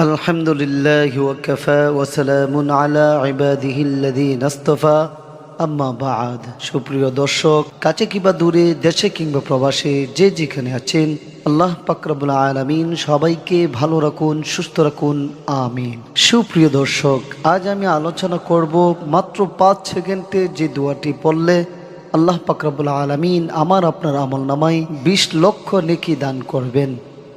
الحمد لله وكفى وسلام على عباده الذين اصطفى আম্মা বাদ সুপ্রিয় দর্শক কাছে কিংবা দূরে দেশে কিংবা প্রবাসে যে যেখানে আছেন আল্লাহ পাকরাবুল আলামিন সবাইকে ভালো রাখুন সুস্থ রাখুন আমিন সুপ্রিয় দর্শক আজ আমি আলোচনা করব মাত্র পাঁচ সেকেন্ডে যে দোয়াটি পড়লে আল্লাহ পাকরাবুল আলামিন আমার আপনার আমল নামাই বিশ লক্ষ নেকি দান করবেন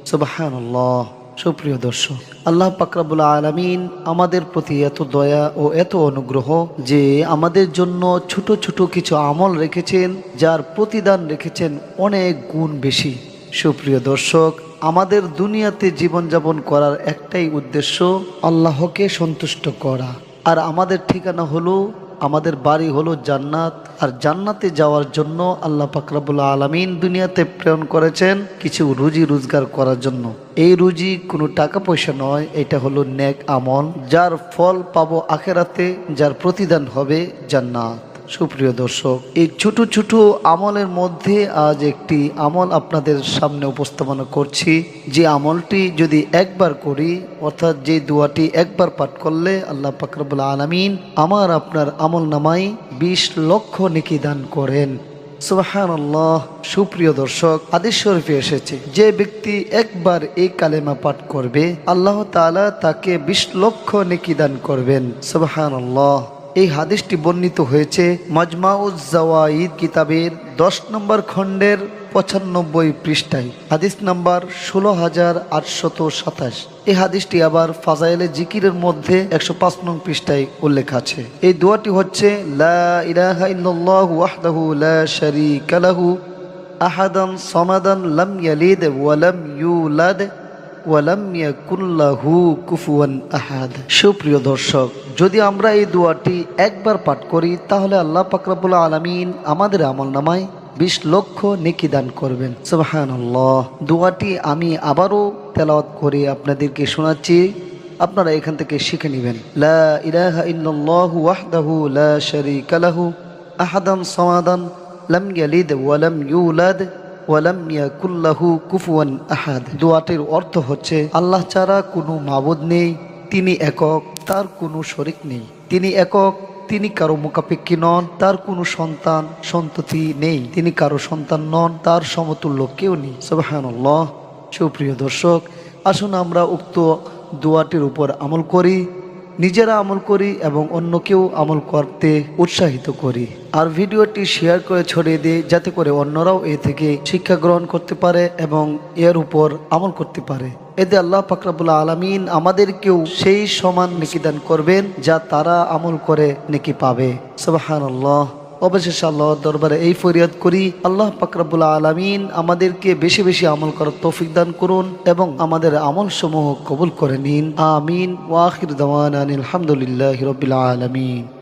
সুবাহান্লাহ সুপ্রিয় দর্শক, আল্লাহ পাকরাবুল আলমিন আমাদের প্রতি এত দয়া ও এত অনুগ্রহ যে আমাদের জন্য ছোট ছোট কিছু আমল রেখেছেন, যার প্রতিদান রেখেছেন অনেক গুণ বেশি। সুপ্রিয় দর্শক, আমাদের দুনিয়াতে জীবনযাপন করার একটাই উদ্দেশ্য, আল্লাহকে সন্তুষ্ট করা। আর আমাদের ঠিকানা হলো আমাদের বাড়ি হলো জান্নাত, আর জান্নাতে যাওয়ার জন্য আল্লাহ পাকরাবুল আলমিন দুনিয়াতে প্রেরণ করেছেন কিছু রুজি রোজগার করার জন্য। এই রুজি কোনো টাকা পয়সা নয়, এটা হলো ন্যাক আমল, যার ফল পাবো আখেরাতে, যার প্রতিদান হবে জান্নাত। সুপ্রিয় দর্শক, এই ছোট ছোট আমলের মধ্যে আজ একটি আমল আপনাদের সামনে উপস্থাপনা করছি। যে আমলটি যদি একবার করি, অর্থাৎ যে দোয়াটি একবার পাঠ করলে আল্লাহ পাকরবুল আলমিন আমার আপনার আমল নামাই বিশ লক্ষ নেকি দান করেন। সুবাহান্লাহ সুপ্রিয় দর্শক আদিস শরীফে এসেছে, যে ব্যক্তি একবার এই কালেমা পাঠ করবে, আল্লাহ তাআলা তাকে বিশ লক্ষ নেকি দান করবেন। আল্লাহ এই হাদিসটি বর্ণিত হয়েছে মজমাউজ জাওয়াইদ কিতাবের দশ নম্বর খণ্ডের পঁচানব্বই পৃষ্ঠায়, হাদিস নাম্বার ষোলো হাজার আটশত সাতাশ। এই হাদিসটি আবার ফাজাইলে জিকিরের মধ্যে একশো পাঁচ নং পৃষ্ঠায় উল্লেখ আছে। এই দোয়াটি হচ্ছে, লা ইলাহা ইল্লাল্লাহু লা আহাদান সমাদান লাম ইয়ালিদ ওয়া লাম ইউলাদ। কুফুয়ান আহাদ। সুপ্রিয় দর্শক, যদি আমরা এই দোয়াটি একবার পাঠ করি, তাহলে আল্লাহ পাকরাবুল আলমিন আমাদের আমল নামায় বিশ লক্ষ নেকি দান করবেন। সুবহানাল্লাহ। দোয়াটি আমি আবারও তেলাওয়াত করে আপনাদেরকে শোনাচ্ছি। আপনারা এখান থেকে শিখে নেবেন। লা আহাদান সামাদান ওয়ালাম ইয়াকুল্লাহু কুফুয়ান আহাদ। দোয়াটির অর্থ হচ্ছে, আল্লাহ ছাড়া কোনো মাবুদ নেই, তিনি একক, তার কোনো শরিক নেই। তিনি একক, তিনি কারও মুখাপেক্ষী নন, তার কোনো সন্তান, সন্ততি নেই। তিনি কারও সন্তান নন, তার সমতুল্য কেউ নেই। সুবহানাল্লাহ। সুপ্রিয় দর্শক, আসুন আমরা উক্ত দোয়াটির উপর আমল করি। নিজেরা আমল করি এবং অন্যকেও আমল করতে উৎসাহিত করি। আর ভিডিওটি শেয়ার করে ছড়িয়ে দিই যাতে করে অন্যরাও এ থেকে শিক্ষা গ্রহণ করতে পারে এবং এর উপর আমল করতে পারে। এতে আল্লাহ ফাকরাবুল্লা আলমিন আমাদেরকেও সেই সমান নেকি দান করবেন যা তারা আমল করে নেকি পাবে। সুবাহান অবশেষে আল্লাহর দরবারে এই ফরিয়াদ করি, আল্লাহ পাকরাবুল আলমিন আমাদেরকে বেশি বেশি আমল করার তৌফিক দান করুন এবং আমাদের আমল সমূহ কবুল করে নিন। আমিন। ওয়াহির দাওয়ান আলহামদুলিল্লাহ রবিল আলমিন।